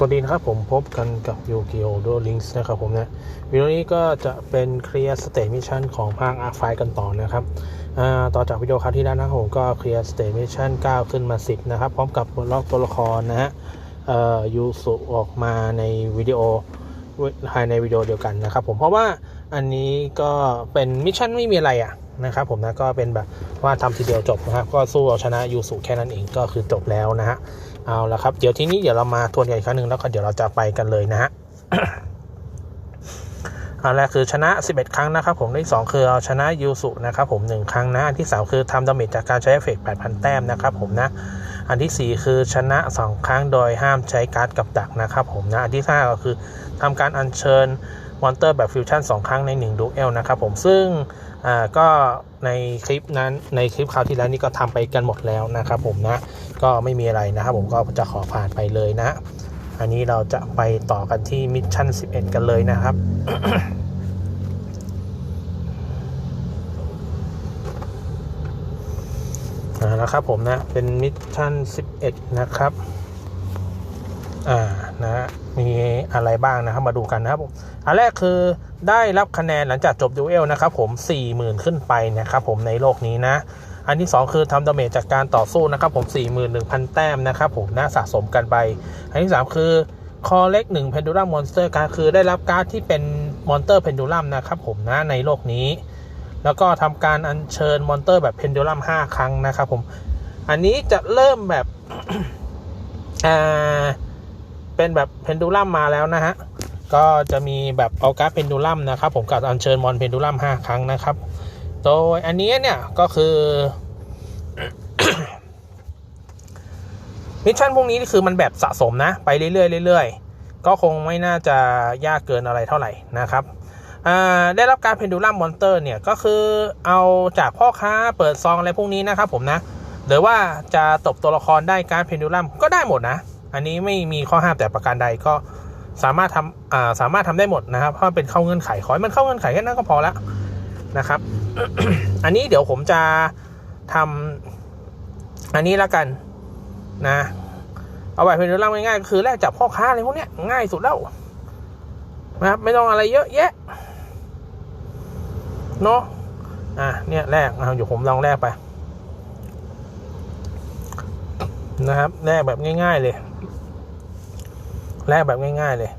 สวัสดีนะครับผมพบกันกับยูกิโอโดลิงส์นะครับผมนะวิดีโอนี้ก็จะเป็นเคลียร์สเต t มิชชั่นของภาคอาร์ไฟกันต่อนะครับต่อจากวิดีโอคราวที่แล้วนะครับผมก็เคลียร์สเต t มิชชั่น9ขึ้นมา 10 นะครับ พร้อมกับปลดล็อกตัวละครนะฮะยูสุออกมาในวิดีโอภายในวิดีโอเดียวกันนะครับผมเพราะว่าอันนี้ก็เป็นมิชชั่นไม่มีอะไรอะนะครับผมนะก็เป็นแบบว่าทำทีเดียวจบนะครับก็สู้เอาชนะยูสุแค่นั้นเองก็คือจบแล้วนะฮะ เอาละครับ เดี๋ยวทีนี้เดี๋ยวเรามาทวนกันอีกครั้งหนึ่งแล้วก็เดี๋ยวเราจะไปกันเลยนะฮะอันแรกคือชนะ 11 ครั้งนะครับผมที่2คือเอาชนะยูสุนะครับผม 1 ครั้งนะ อันที่ 3 คือทำดาเมจจากการใช้เอฟเฟกต์8,000 แต้มนะครับผมนะ อันทีสี่4 คือชนะ 2 ครั้งโดยห้ามใช้การ์ดกับดักนะครับผมนะ อันที่ 5 ก็คือทำการอัญเชิญมอนเตอร์แบบฟิวชั่น2ครั้งใน 1 ดูเอลนะครับผมซึ่งอ่าก็ ในคลิปนั้นในคลิปคราวที่แล้วนี่ก็ทำไปกันหมดแล้วนะครับผมนะก็ไม่มีอะไรนะครับผมก็จะขอผ่านไปเลยนะ อันนี้เราจะไปต่อกันที่มิชชั่น 11 กันเลยนะครับอ่าแล้วครับผมนะเป็นมิชชั่น 11 นะครับ อ่านะ มีอะไรบ้างนะครับมาดูกันนะครับผมอันแรกคือได้รับคะแนนหลังจากจบดูเอลนะครับผม 40,000 ขึ้นไปนะครับผมในโลกนี้นะ อันที่ 2 คือทำดาเมจจากการต่อสู้นะครับผม 41,000 แต้มนะครับผมนะสะสมกันไป อันที่ 3 คือคอเล็ก1 Pendulum Monster การดคือได้รับการ์ดที่เป็นมอนเตอร์ Pendulum นะครับผมนะในโลกนี้ แล้วก็ทำการอัญเชิญมอนเตอร์แบบ Pendulum 5ครั้งนะครับผม อันนี้จะเริ่มแบบอ่า เป็นแบบ Pendulum มาแล้วนะฮะ ก็จะมีแบบเอาการ์ด Pendulum นะครับ ผมกับอัญเชิญมอน Pendulum 5ครั้งนะครับ โดยอันนี้เนี่ยก็คือมิชชั่นพวกนี้คือมันแบบสะสมนะ ไปเรื่อยๆเรื่อยๆ ก็คงไม่น่าจะยากเกินอะไรเท่าไหร่นะครับได้รับการเพนดูลัมมอนเตอร์เนี่ย ก็คือเอาจากพ่อค้าเปิดซองอะไรพวกนี้นะครับผมนะ หรือว่าจะตบตัวละครได้การเพนดูลัมก็ได้หมดนะ อันนี้ไม่มีข้อห้ามแต่ประการใดก็สามารถทำาสามารถทำได้หมดนะครับ เพราะเป็นเข้าเงื่อนไขขอให้มันเข้าเงื่อนไขแค่นั้นก็พอแล้วนะครับ อันนี้เดี๋ยวผมจะทำอันนี้แล้วกันนะ เอาแบบเป็นเรื่องง่ายๆก็คือแลกจับพ่อค้าอะไรพวกนี้ง่ายสุดแล้วนะครับไม่ต้องอะไรเยอะแยะเนาะอะเนี่ยแรกเอาอยู่ผมลองแรกไป นะครับแรกแบบง่าย ๆเลย แรกแบบง่าย ๆเลย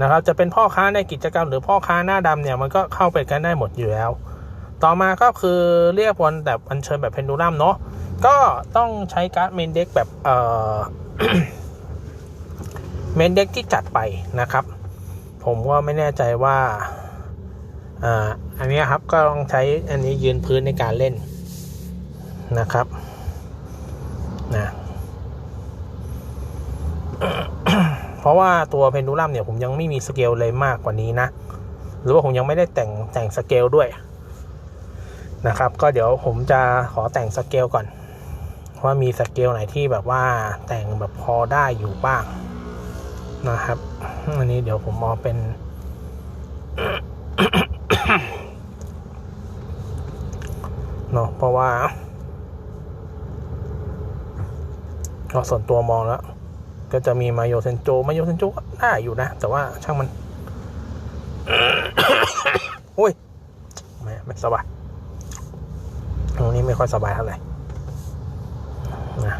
นะครับ จะเป็นพ่อค้าในกิจกรรมหรือพ่อค้าหน้าดำเนี่ยมันก็เข้าไปกันได้หมดอยู่แล้ว ต่อมาก็คือเรียกวันแบบอัญเชิญแบบเพนดูลัมเนาะก็ต้องใช้การ์ดเมนเด็กแบบเอ่อเมนเด็กที่จัดไปนะครับ ผมก็ไม่แน่ใจว่าอ่าอันนี้ครับก็ต้องใช้อันนี้ยืนพื้นในการเล่นนะครับนะ เพ ราะว่าตัวเพนดูลัมเนี่ยผมยังไม่มีสเกลเลยมากกว่านี้นะ หรือว่าผมยังไม่ได้แต่งแต่งสเกลด้วยนะครับ ก็เดี๋ยวผมจะขอแต่งสเกลก่อน ว่ามีสเกลไหนที่แบบว่าแต่งแบบพอได้อยู่บ้างนะครับอันนี้เดี๋ยวผมเอาเป็น เนาะเพราะว่าก็ส่วนตัวมองแล้ว ก็จะมีมาโยเซนโจมาโยเซนโจก็ได้อยู่นะ แต่ว่าช่างมันโอ้ยไม่ไม่สบายตรงนี้ไม่ค่อยสบายเท่าไหร่นะ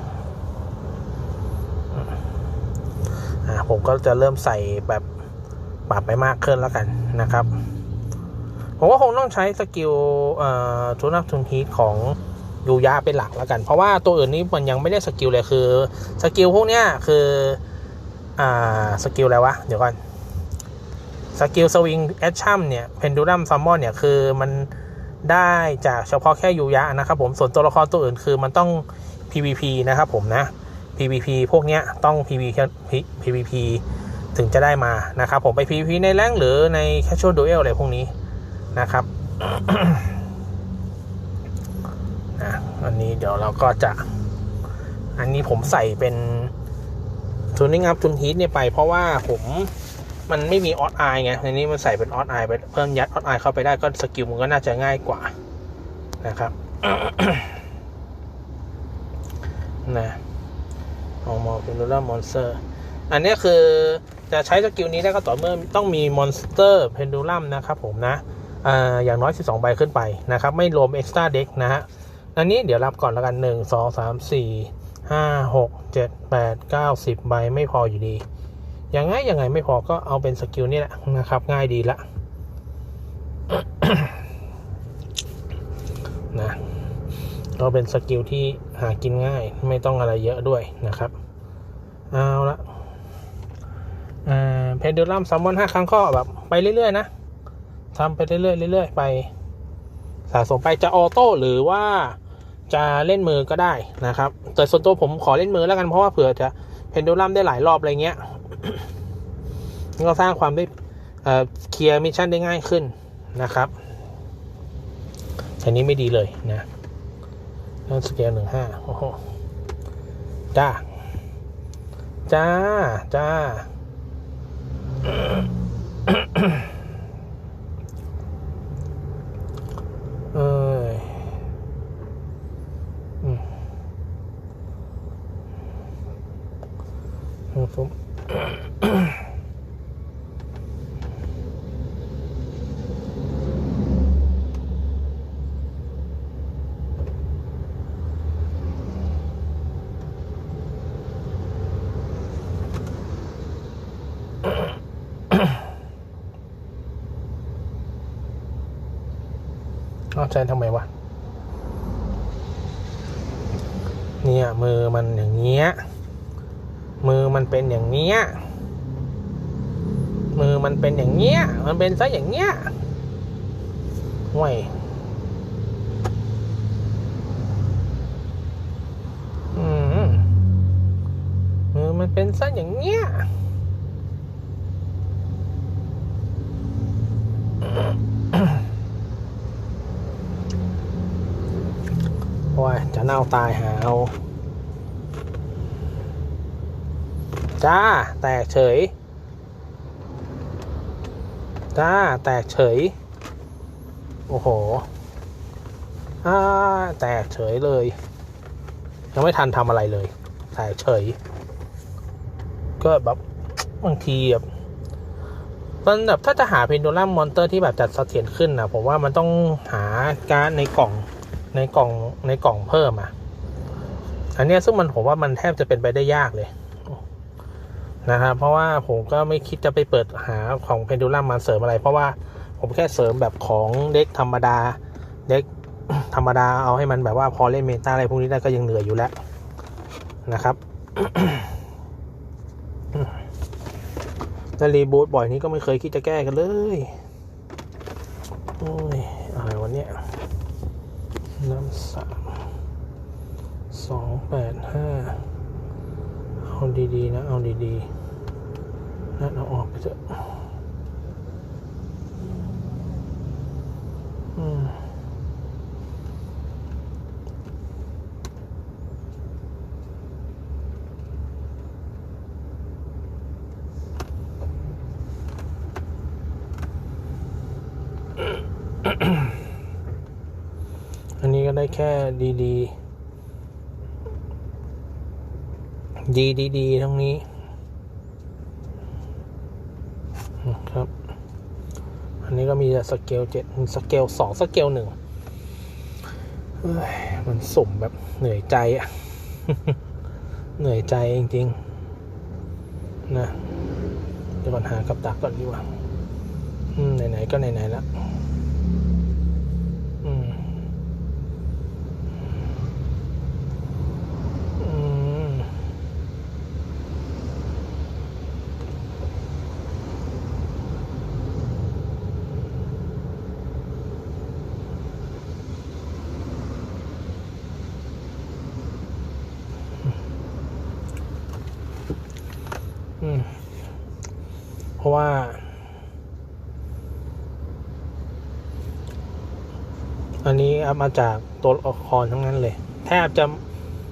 ผมก็จะเริ่มใส่แบบปรับไปมากขึ้นแล้วกันนะครับ ผมว่าคงต้องใช้สกิลเอ่อทูนักทุนฮีทของ ยูยาเป็นหลักแล้วกัน เพราะว่าตัวอื่นนี้มันยังไม่ได้สกิลเลยคือสกิลพวกเนี้ยคืออ่าสกิลอะไรวะ เดี๋ยวก่อนสกิลสวิงแอชชั่มเนี่ยเพนดูลัมซัมมอนเนี่ยคือมันได้จากเฉพาะแค่ยูยะนะครับผมส่วนตัวละครตัวอื่นคือมันต้อง PVP นะครับผมนะ PVP พวกเนี้ยต้อง PVP PVP ถึงจะได้มานะครับผมไป PVP ในแรงหรือใน Casual Duel อะไรพวกนี้นะครับ นี้เดี๋ยวเราก็จะ อันนี้ผมใส่เป็นทูนิ่งอัพทุนฮีทเนี่ยไป เพราะว่าผมมันไม่มีออ t ไอไงในนี้มันใส่เป็นออ t ไอไปเพิ่มยัดออ t ไอเข้าไปได้ก็สกิลมันก็น่าจะง่ายกว่านะครับนะออกมาเป็นรูล่ามอนสเตอร์อันนี้คือจะใช้สกิลนี้ได้ก็ต่อเมื่อต้องมีมอนสเตอร์เพนดูลัมนะครับผมนะออย่างน้อย 12 ใบขึ้นไปนะครับ ไม่รวมเอ็กซ์ตร้าเด็กนะฮะ อันนี้เดี๋ยวรับก่อนแล้วกัน1 2 3 4 5 6 7 8 9 10ใบไม่พออยู่ดี ยังไงยังไงไม่พอก็เอาเป็นสกิลนี่แหละนะครับ ง่ายดีละนะก็เป็นสกิลที่หากินง่ายไม่ต้องอะไรเยอะด้วยนะครับ เอาละเพนดูลัมซัมมอนห้าครั้งก็แบบไปเรื่อยๆนะทำไปเรื่อยๆเรื่อยๆไป สะสมไปจะออโต้หรือว่า จะเล่นมือก็ได้นะครับ แต่ส่วนตัวผมขอเล่นมือแล้วกันเพราะว่าเผื่อจะเพนดูลัมได้หลายรอบอะไรเงี้ยก็สร้างความได้เคลียร์มิชชั่นได้ง่ายขึ้นนะครับอันนี้ไม่ดีเลยนะนั่นสเกลหนึ่งห้าโอ้โหจ้า จ้า จ้า เอ้ยอืมครับผม เอาใจทำไมวะ เนี่ย มือมันอย่างเงี้ย มือมันเป็นอย่างเงี้ย มือมันเป็นอย่างเงี้ย มันเป็นซะอย่างเงี้ยห่วยอืมมือมันเป็นซะอย่างเงี้ย โอ้ยจะ เน่าตายหาเอาจ้า แตกเฉย จ้า แตกเฉย โอ้โหอ่าแตกเฉยเลย ยังไม่ทันทำอะไรเลย แตกเฉย ก็แบบบางทีแบบมันแบบถ้าจะหาเพนดูลัมมอนเตอร์ที่แบบจัดเสถียรขึ้นนะผมว่ามันต้องหาการดในกล่อง ในกล่องในกล่องเพิ่มอะ อันเนี้ยซึ่งมันผมว่ามันแทบจะเป็นไปได้ยากเลยนะครับเพราะว่าผมก็ไม่คิดจะไปเปิดหาของเพนดูลัมมาเสริมอะไร เพราะว่าผมแค่เสริมแบบของเด็กธรรมดาเด็กธรรมดาเอาให้มันแบบว่าพอเล่นเมตาอะไรพวกนี้ได้ก็ยังเหนื่อยอยู่แล้วนะครับนารีบูทบ่อยนี้ก็ไม่เคยคิดจะแก้กันเลย โอ้ยอะไรวันเนี้ย น้ำสามสองแปดห้าเอาดีๆนะ เอาดีๆนั่นเอาออกไปเถอะอืม ได้แค่ดีๆดีดีดีๆทั้งนี้ครับ อันนี้ก็มีแต่สเกลเจ็ดสเกลสองสเกลหนึ่งมันสุ่มแบบเหนื่อยใจอะเหนื่อยใจจริงๆนะเดี๋ยวก่อนหากับดักก่อนดีกว่าอืมไหนๆก็ไหนๆแล้วอืม อืมอืม เพ ราะว่า อันนี้เอามาจากตัวละครทั้งนั้นเลย แทบจะ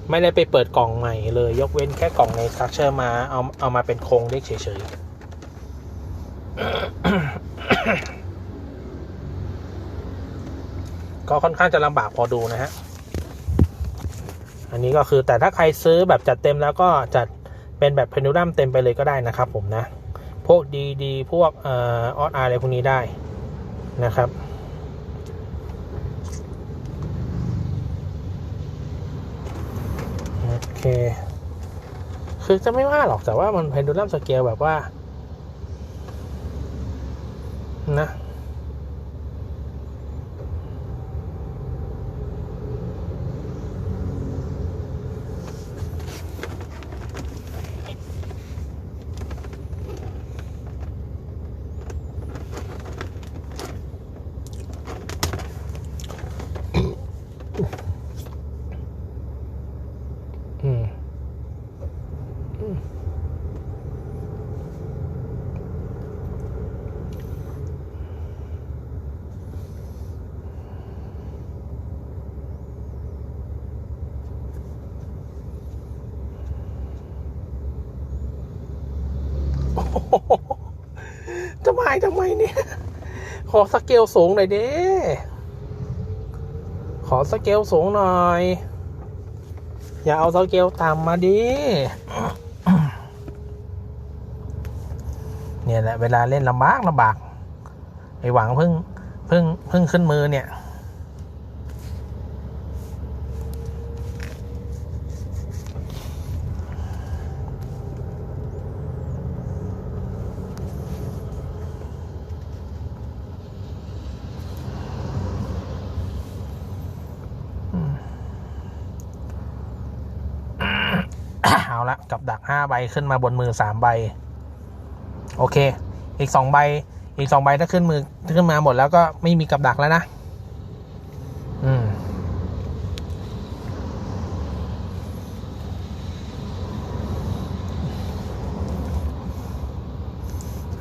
ไม่ได้ไปเปิดกล่องใหม่เลย ยกเว้นแค่กล่องในสตรัคเชอร์มาเอาเอามาเป็นโครงเล็กเฉยๆ ก็ค่อนข้างจะลำบากพอดูนะฮะ อันนี้ก็คือแต่ถ้าใครซื้อแบบจัดเต็มแล้วก็จัดเป็นแบบเพนูลัมเต็มไปเลยก็ได้นะครับผมนะ พวกดีดีพวกเออออดอะไรพวกนี้ได้นะครับ โอเค คือจะไม่ว่าหรอกแต่ว่ามันเพนดูลัมสเกลแบบว่า นะายทำไมเนี่ย ขอสเกลสูงหน่อยเด้ขอสเกลสูงหน่อย อย่าเอาสเกลต่ำมาดิเนี่ยแหละเวลาเล่นลำบากลำบากไอหวังเพิ่งเพิ่งเพิ่งขึ้นมือเนี่ย เอาละกับดัก ห้าใบขึ้นมาบนมือสามใบ โอเค อีกสองใบ อีกสองใบถ้าขึ้นมือขึ้นมาหมดแล้วก็ไม่มีกับดักแล้วนะ อืม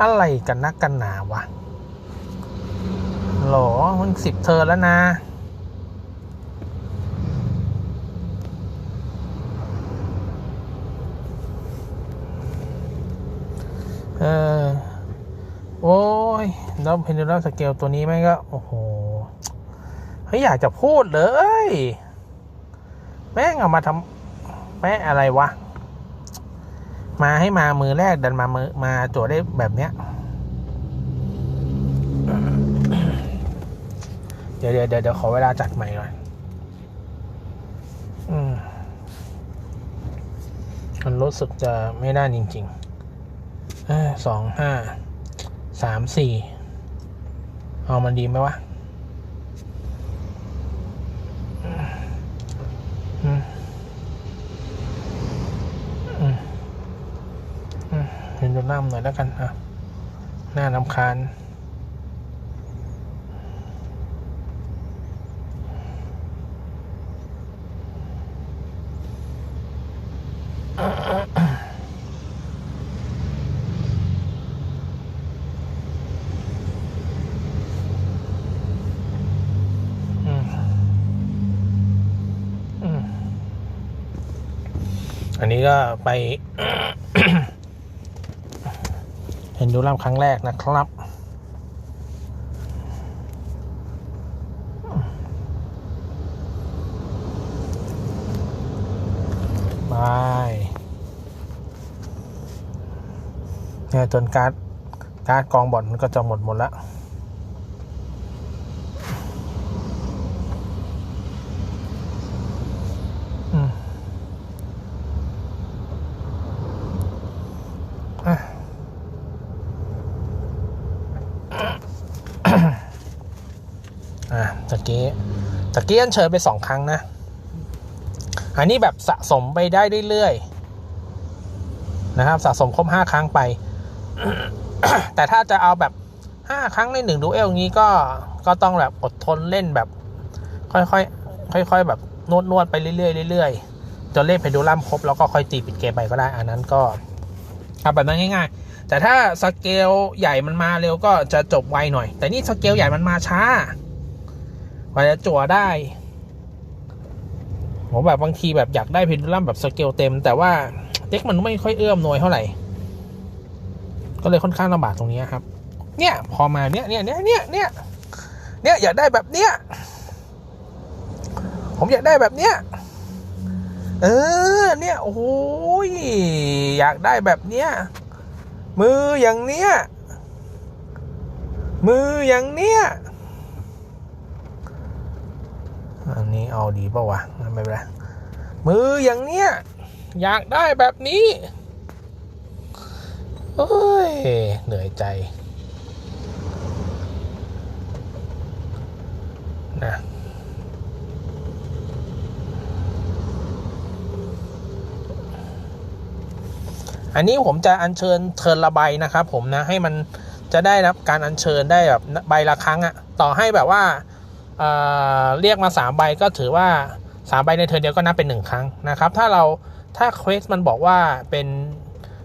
อะไรกันนักกันหนาวะโหลมันสิบเทอแล้วนะ เออ โอ้ย แล้วเพนดูลัมสเกลตัวนี้แม่งก็ โอ้โหเฮ้ยอยากจะพูดเลย แม่งเอามาทำแม่อะไรวะ มาให้มามือแรกดันมามือมาโจทย์ได้แบบเนี้ย เดี๋ยวเดี๋ยวเดี๋ยวขอเวลาจัดใหม่หน่อยอืมมันรู้สึกจะไม่ได้จริงๆสองห้าสามสี่ เอามันดีไหมวะเห็นดูน้าหน่อยแล้วกันอะหน้าลำคาญ นี้ก็ไปเห็นดูร่ำครั้งแรกนะครับบาเนี่ยจนการ์ดการ์ดกองบอลก็จะหมดหมดแล้ว อืมอะ อะตะกี้ ตะกี้อันเชิญไปสองครั้งนะ อันนี้แบบสะสมไปได้เรื่อยๆนะครับ สะสมครบห้าครั้งไป แต่ถ้าจะเอาแบบห้าครั้งในหนึ่งดูเอลงี้ก็ก็ต้องแบบอดทนเล่นแบบ ค่อยๆค่อยๆแบบนวดนวดๆไปเรื่อยๆเรื่อยๆจนเล่นเพดูลัมครบแล้วก็ค่อยตีปิดเกมไปก็ได้ อันนั้นก็ทำแบบนั้นง่าย ๆ แต่ถ้าสเกลใหญ่มันมาเร็วก็จะจบไวหน่อย แต่นี่สเกลใหญ่มันมาช้า กว่าจะจั่วได้ผมแบบบางทีแบบอยากได้เพนดูลัมแบบสเกลเต็ม แต่ว่าเด็กมันไม่ค่อยเอื้อมหน่วยเท่าไหร่ ก็เลยค่อนข้างลำบากตรงนี้ครับ เนี่ย พอมาเนี่ยเนี่ยเนี่ยเนี่ยเนี่ยเนี่ยอยากได้แบบเนี้ยผมอยากได้แบบเนี้ยเออ เนี่ยโอ้ยอยากได้แบบเนี้ยมืออย่างเนี้ยมืออย่างเนี้ย อันนี้เอาดีป่าวะไม่เป็นไรมืออย่างเนี้ยอยากได้แบบนี้โอ้ยเหนื่อยใจนะอันนี้ผมจะอัญเชิญเทิร์นละใบนะครับผมนะให้มันจะได้รับการอัญเชิญได้แบบใบละครั้งอะต่อให้แบบว่า เเรียกมาสามใบก็ถือว่าสามใบในเทิร์นเดียวก็นับเป็นหนึ่งครั้งนะครับ ถ้าเราถ้าเควสมันบอกว่าเป็น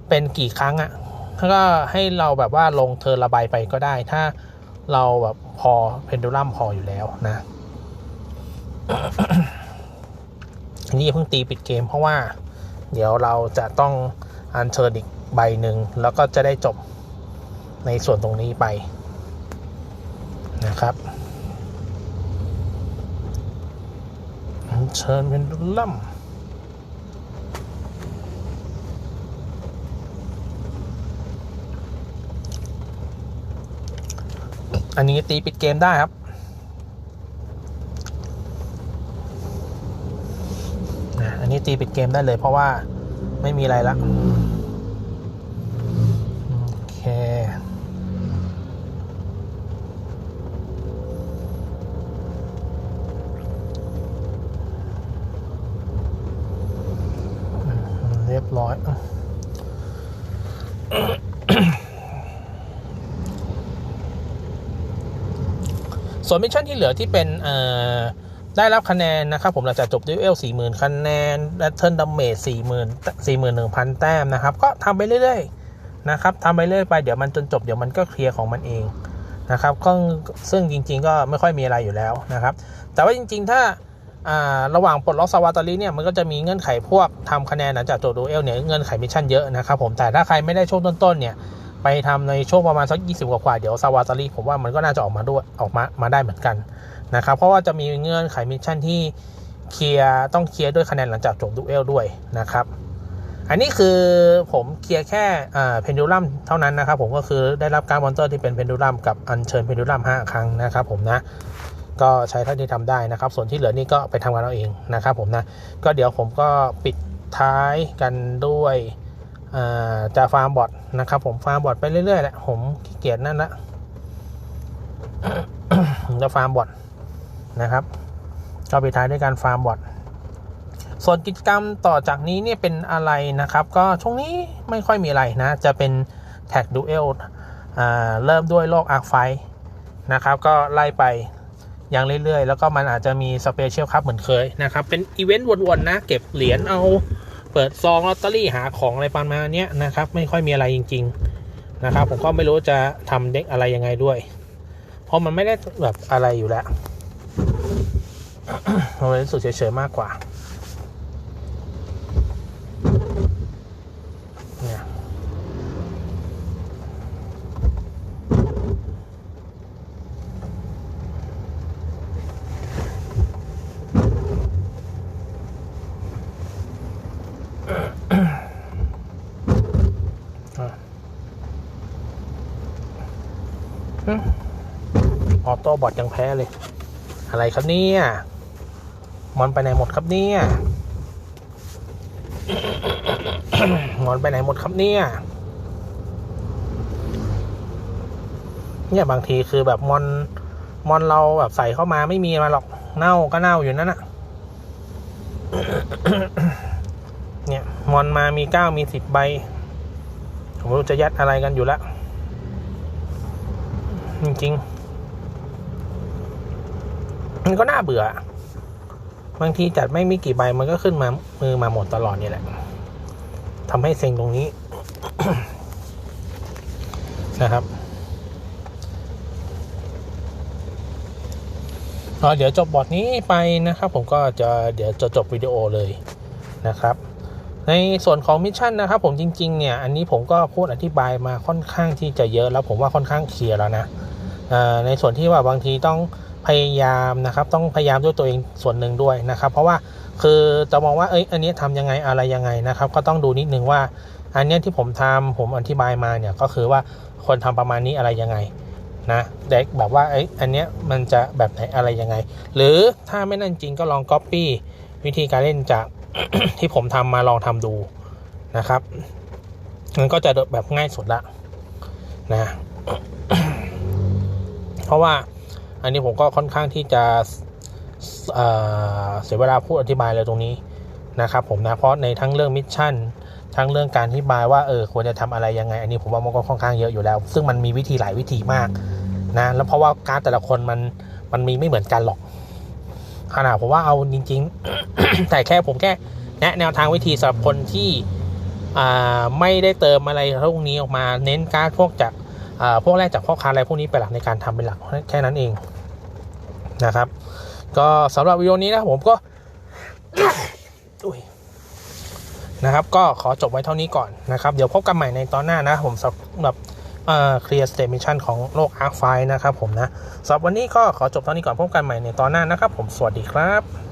เป็นกี่ครั้งอะก็ให้เราแบบว่าลงเทิร์นละใบไปก็ได้ ถ้าเราแบบพอเพนดูลัมพออยู่แล้วนะนี่เพิ่งตีปิดเกมเพราะว่า เดี๋ยวเราจะต้องอัญเชิญอีกใบหนึ่งแล้วก็จะได้จบในส่วนตรงนี้ไปนะครับอัญ เชิญเป็นดุลลัมอันนี้ตีปิดเกมได้ครับอันนี้ตีปิดเกมได้เลยเพราะว่าไม่มีอะไรละโอเค เร้อยส่วนมิชชั่นที่เหลือที่เป็นได้รับคะแนนนะครับผมหลังจากจบดิวเอลสี่หมื่นคะแนนและเทิร์นดัมเมจสี่หมื่นสี่หมื่นหนึ่งพันแต้มนะครับ ก็ทำไปเรื่อยๆนะครับทำไปเรื่อยไปเดี๋ยวมันจนจบเดี๋ยวมันก็เคลียร์ของมันเองนะครับก็ซึ่งจริง ๆ ก็ไม่ค่อยมีอะไรอยู่แล้วนะครับ แต่ว่าจริง ๆ ถ้า ระหว่างปลดล็อกสวาตาลีเนี่ยมันก็จะมีเงื่อนไขพวกทำคะแนนหลังจากจบดูเอลเนี่ยเงื่อนไขมิชชั่นเยอะนะครับผมแต่ถ้าใครไม่ได้ช่วงต้นๆเนี่ยไปทำในช่วงประมาณสัก 20 กว่าเดี๋ยวซาวาตารีผมว่ามันก็น่าจะออกมาด้วยออกมามาได้เหมือนกันนะครับเพราะว่าจะมีเงื่อนไขมิชชั่นที่เคลียร์ต้องเคลียร์ด้วยคะแนนหลังจากจบดูเอลด้วยนะครับอันนี้คือผมเคลียร์แค่เพนดูลัมเท่านั้นนะครับผมก็คือได้รับการมอนเตอร์ที่เป็นเพนดูลัมกับอัญเชิญเพนดูลัม5ครั้งนะครับผมนะ ก็ใช้เท่าที่ทำได้นะครับ ส่วนที่เหลือนี่ก็ไปทำกันเอาเองนะครับผมนะก็เดี๋ยวผมก็ปิดท้ายกันด้วยจะฟาร์มบอทนะครับ ผมฟาร์มบอทไปเรื่อยๆแหละผมขี้เกียจนั่นละจะฟาร์มบอทนะครับก็ไปท้ายด้วยการฟาร์มบอทส่วนกิจกรรมต่อจากนี้เนี่ยเป็นอะไรนะครับ ก็ช่วงนี้ไม่ค่อยมีอะไรนะ จะเป็นแท็กดูเอลเริ่มด้วยโลกอาร์ไฟนะครับ ก็ไล่ไป ย่างเรื่อยๆ แล้วก็มันอาจจะมีสเปเชียลครับเหมือนเคยนะครับ เป็นอีเวนต์วนๆนะ เก็บเหรียญเอาเปิดซองลอตเตอรี่หาของอะไรประมาณเนี้ยนะครับ ไม่ค่อยมีอะไรจริง ๆ นะครับ ผมก็ไม่รู้จะทำเด็กอะไรยังไงด้วย เพราะมันไม่ได้แบบอะไรอยู่แล้วเราเลยรู้สึกเฉยๆมากกว่า ต้บอทยังแพ้เลย อะไรครับเนี่ยมอนไปไหนหมดครับเนี่ยมอนไปไหนหมดครับเนี่ย เนี่ยบางทีคือแบบมอนมอนเราแบบใส่เข้ามาไม่มีมาหรอกเน่าก็เน่าอยู่นั่นน่ะเนี่ยมอนมามีเก้ามีสิบใบผมรู้จะยัดอะไรกันอยู่แล้วจริงๆ มันก็น่าเบื่อบางทีจัดไม่มีกี่ใบมันก็ขึ้นมามือมาหมดตลอดนี่แหละทำให้เซ็งตรงนี้นะครับเดี๋ยวจบบอทนี้ไปนะครับ ผมก็จะเดี๋ยวจะจบวิดีโอเลยนะครับ ในส่วนของมิชชั่นนะครับ ผมจริง ๆ เนี่ย อันนี้ผมก็พูดอธิบายมาค่อนข้างที่จะเยอะแล้วผมว่าค่อนข้างเคลียร์แล้วนะในส่วนที่ว่าบางทีต้อง พยายามนะครับ ต้องพยายามด้วยตัวเองส่วนหนึ่งด้วยนะครับ เพราะว่าคือจะมองว่าเอ้ยอันนี้ทำยังไงอะไรยังไงนะครับ ก็ต้องดูนิดนึงว่า อันเนี้ยที่ผมทำผมอธิบายมาเนี่ยก็คือว่าคนทำประมาณนี้อะไรยังไงนะเด็กแบบว่าไอ้ยอันเนี้ยมันจะแบบไหนอะไรยังไง หรือถ้าไม่นั่นจริงก็ลอง Copy วิธีการเล่นจากที่ผมทำมาลองทำดูนะครับมันก็จะแบบง่ายสุดละนะ เพราะว่า อันนี้ผมก็ค่อนข้างที่จะเสียเวลาพูดอธิบายเลยตรงนี้นะครับผมนะเพราะในทั้งเรื่องมิชชั่นทั้งเรื่องการอธิบายว่าเออควรจะทำอะไรยังไง อันนี้ผมว่ามันก็ค่อนข้างเยอะอยู่แล้ว ซึ่งมันมีวิธีหลายวิธีมากนะแล้วเพราะว่าการแต่ละคนมันมันมีไม่เหมือนกันหรอกขนาดผมว่าเอาจริง ๆ แต่แค่ผมแค่แนะแนวทางวิธีสำหรับคนที่ไม่ได้เติมอะไรพวกนี้ออกมา เน้นการพวกจาก พวกแรกจากพ่อค้าอะไรพวกนี้เป็นหลักในการทำเป็นหลักแค่นั้นเองนะครับ ก็สำหรับวิดีโอนี้นะผมก็นะครับ ก็ขอจบไว้เท่านี้ก่อนนะครับ เดี๋ยวพบกันใหม่ในตอนหน้านะผมสำหรับเคลียร์สเตมิชันของโลก Arc ไฟนะครับผมนะสำหรับวันนี้ก็ขอจบเท่านี้ก่อนพบกันใหม่ในตอนหน้านะครับ ผมสวัสดีครับ